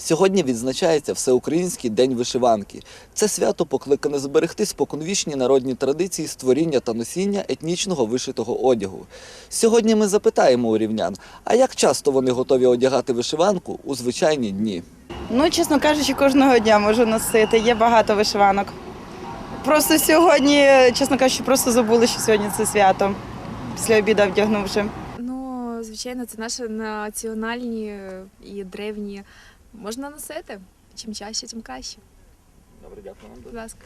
Сьогодні відзначається Всеукраїнський день вишиванки. Це свято покликане зберегти споконвічні народні традиції створіння та носіння етнічного вишитого одягу. Сьогодні ми запитаємо у рівнян, а як часто вони готові одягати вишиванку у звичайні дні. Ну, чесно кажучи, кожного дня можу носити. Є багато вишиванок. Просто сьогодні, чесно кажучи, просто забули, що сьогодні це свято. Після обіду вдягнувши. Ну, звичайно, це наші національні і древні. Можна носити. Чим чаще, тим краще. Добре, дякую Будь ласка.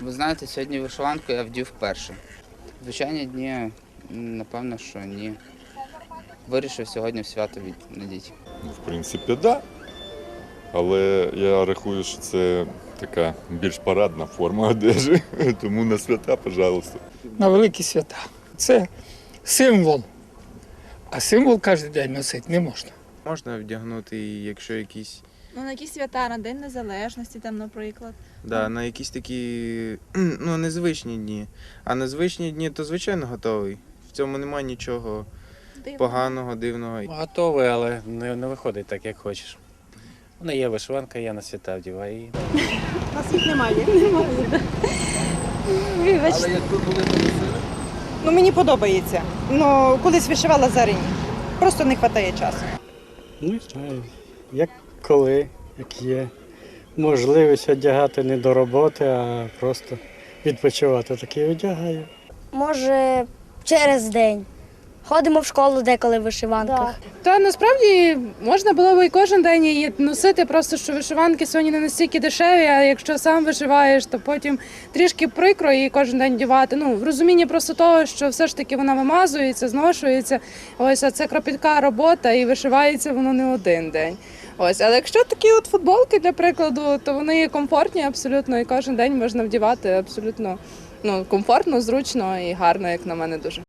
Ви знаєте, сьогодні вишиванку я вдів вперше. Звичайні дні, напевно, що ні. Вирішив сьогодні в свято від надіти. Ну, В принципі, так. Да. Але я рахую, що це така більш парадна форма одежі. Тому на свята, пожалуйста. на великі свята. Це символ. А символ кожен день носити не можна. Можна вдягнути, якщо якісь Ну, на якісь свята, на День Незалежності, там, наприклад. да, на якісь такі ну, незвичні дні. А на звичні дні, то звичайно готовий. В цьому немає нічого Дивно. поганого, дивного. Готовий, але не, не виходить так, як хочеш. У мене є вишиванка, я на свята вдіваю її. Нас їх немає. Вибачте. Ну, мені подобається. Ну, колись вишивала зарині. Просто не вистачає часу. Ну, не знаю, як коли, як є. Можливість одягати не до роботи, а просто відпочивати, так і одягаю. Може, через день. Ходимо в школу деколи в вишиванках. Та насправді можна було б і кожен день її носити, просто що вишиванки сьогодні не настільки дешеві, а якщо сам вишиваєш, то потім трішки прикро її кожен день дівати. Ну, в розумінні просто того, що все ж таки вона вимазується, зношується. Ось, а це кропітка робота і вишивається воно не один день. Ось, але якщо такі от футболки, для прикладу, то вони комфортні абсолютно, і кожен день можна вдівати абсолютно ну, комфортно, зручно і гарно, як на мене дуже.